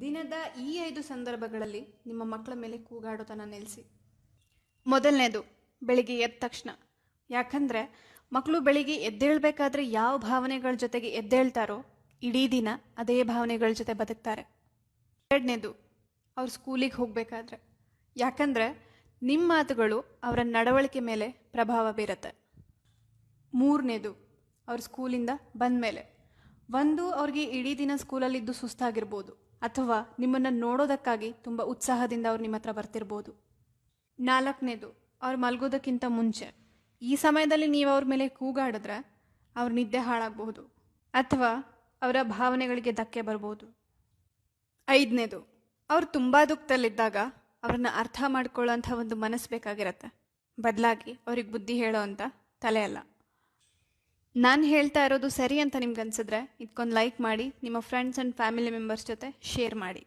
ದಿನದ ಈ ಐದು ಸಂದರ್ಭಗಳಲ್ಲಿ ನಿಮ್ಮ ಮಕ್ಕಳ ಮೇಲೆ ಕೂಗಾಡೋತನ ನಿಲ್ಲಿಸಿ ಮೊದಲನೇದು, ಬೆಳಿಗ್ಗೆ ಎದ್ದ ತಕ್ಷಣ. ಯಾಕಂದರೆ ಮಕ್ಕಳು ಬೆಳಿಗ್ಗೆ ಎದ್ದೇಳಬೇಕಾದ್ರೆ ಯಾವ ಭಾವನೆಗಳ ಜೊತೆಗೆ ಎದ್ದೇಳ್ತಾರೋ, ಇಡೀ ದಿನ ಅದೇ ಭಾವನೆಗಳ ಜೊತೆ ಬದುಕ್ತಾರೆ. ಎರಡನೇದು, ಅವ್ರ ಸ್ಕೂಲಿಗೆ ಹೋಗಬೇಕಾದ್ರೆ. ಯಾಕಂದರೆ, ನಿಮ್ಮ ಮಾತುಗಳು ಅವರ ನಡವಳಿಕೆ ಮೇಲೆ ಪ್ರಭಾವ ಬೀರುತ್ತೆ. ಮೂರನೇದು, ಅವ್ರ ಸ್ಕೂಲಿಂದ ಬಂದ ಮೇಲೆ ಒಂದು, ಅವ್ರಿಗೆ ಇಡೀ ದಿನ ಸ್ಕೂಲಲ್ಲಿದ್ದು ಸುಸ್ತಾಗಿರ್ಬೋದು. ಅಥವಾ ನಿಮ್ಮನ್ನು ನೋಡೋದಕ್ಕಾಗಿ ತುಂಬ ಉತ್ಸಾಹದಿಂದ ಅವ್ರು ನಿಮ್ಮ ಹತ್ರ ಬರ್ತಿರ್ಬೋದು. ನಾಲ್ಕನೇದು, ಅವ್ರು ಮಲಗೋದಕ್ಕಿಂತ ಮುಂಚೆ. ಈ ಸಮಯದಲ್ಲಿ ನೀವು ಅವ್ರ ಮೇಲೆ ಕೂಗಾಡಿದ್ರೆ ಅವ್ರ ನಿದ್ದೆ ಹಾಳಾಗಬಹುದು. ಅಥವಾ ಅವರ ಭಾವನೆಗಳಿಗೆ ಧಕ್ಕೆ ಬರ್ಬೋದು. ಐದನೇದು, ಅವ್ರು ತುಂಬ ದುಃಖದಲ್ಲಿದ್ದಾಗ ಅವ್ರನ್ನ ಅರ್ಥ ಮಾಡ್ಕೊಳ್ಳೋಂಥ ಒಂದು ಮನಸ್ಸು ಬೇಕಾಗಿರತ್ತೆ. ಬದಲಾಗಿ ಅವ್ರಿಗೆ ಬುದ್ಧಿ ಹೇಳೋ ಅಂತ ತಲೆ ಅಲ್ಲ. ನಾನು ಹೇಳ್ತಾ ಇರೋದು ಸರಿ ಅಂತ ನಿಮ್ಗೆ ಅನ್ಸಿದ್ರೆ ಇದಕ್ಕೊಂದು ಲೈಕ್ ಮಾಡಿ, ನಿಮ್ಮ ಫ್ರೆಂಡ್ಸ್ ಆ್ಯಂಡ್ ಫ್ಯಾಮಿಲಿ ಮೆಂಬರ್ಸ್ ಜೊತೆ ಶೇರ್ ಮಾಡಿ.